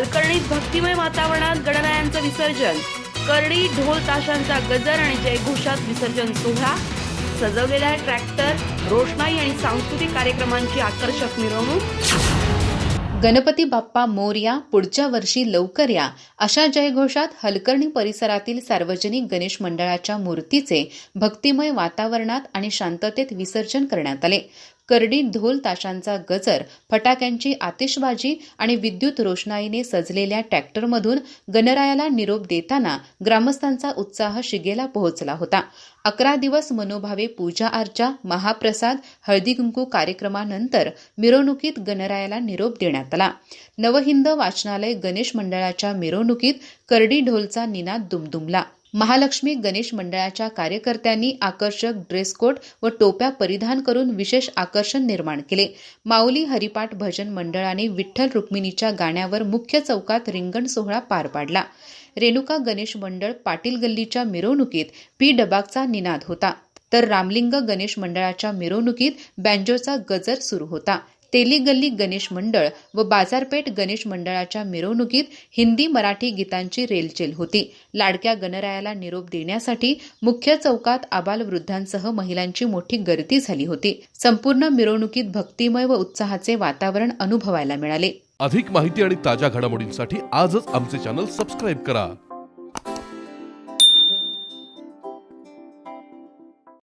कालकर्णीत भक्तिमय वातावरणात गणरायांचं विसर्जन. करडी ढोल ताशांचा गजर आणि जयघोषात विसर्जन सोहळा. सजवलेला ट्रॅक्टर रोषणाई आणि सांस्कृतिक कार्यक्रमांची आकर्षक मिरवणूक. गणपती बाप्पा मोरया पुढच्या वर्षी लवकर या. अशा जयघोषात हलकर्णी परिसरातील सार्वजनिक गणेश मंडळाच्या मूर्तीचे भक्तिमय वातावरणात आणि शांततेत विसर्जन करण्यात आले. करडी ढोल ताशांचा गजर फटाक्यांची आतिषबाजी आणि विद्युत रोषणाईने सजलेल्या ट्रॅक्टरमधून गणरायाला निरोप देताना ग्रामस्थांचा उत्साह शिगेला पोहोचला होता. अकरा दिवस मनोभावे पूजा अर्चा महाप्रसाद हळदी कुंकू कार्यक्रमानंतर मिरवणुकीत गणरायाला निरोप देण्यात आला. नवहिंद वाचनालय गणेश मंडळाच्या मिरवणुकीत करडी ढोलचा निनाद दुमदुमला. महालक्ष्मी गणेश मंडळाच्या कार्यकर्त्यांनी आकर्षक ड्रेस कोड व टोप्या परिधान करून विशेष आकर्षण निर्माण केले. माऊली हरिपाठ भजन मंडळाने विठ्ठल रुक्मिणीच्या गाण्यावर मुख्य चौकात रिंगण सोहळा पार पाडला. रेणुका गणेश मंडळ पाटील गल्लीच्या मिरवणुकीत पी डबागचा निनाद होता. तर रामलिंग गणेश मंडळाच्या मिरवणुकीत बँजोचा गजर सुरू होता. तेली गल्ली गणेश मंडळ व बाजारपेठ गणेश मंडळाच्या मिरवणुकीत हिंदी मराठी गीतांची रेलचेल होती. लाडक्या गणरायाला निरोप देण्यासाठी मुख्य चौकात आबाल वृद्धांसह महिलांची मोठी गर्दी झाली होती. संपूर्ण मिरवणुकीत भक्तिमय व उत्साहाचे वातावरण अनुभवायला मिळाले. अधिक माहिती आणि ताज्या घडामोडींसाठी आजच आमचे चॅनल सबस्क्राईब करा.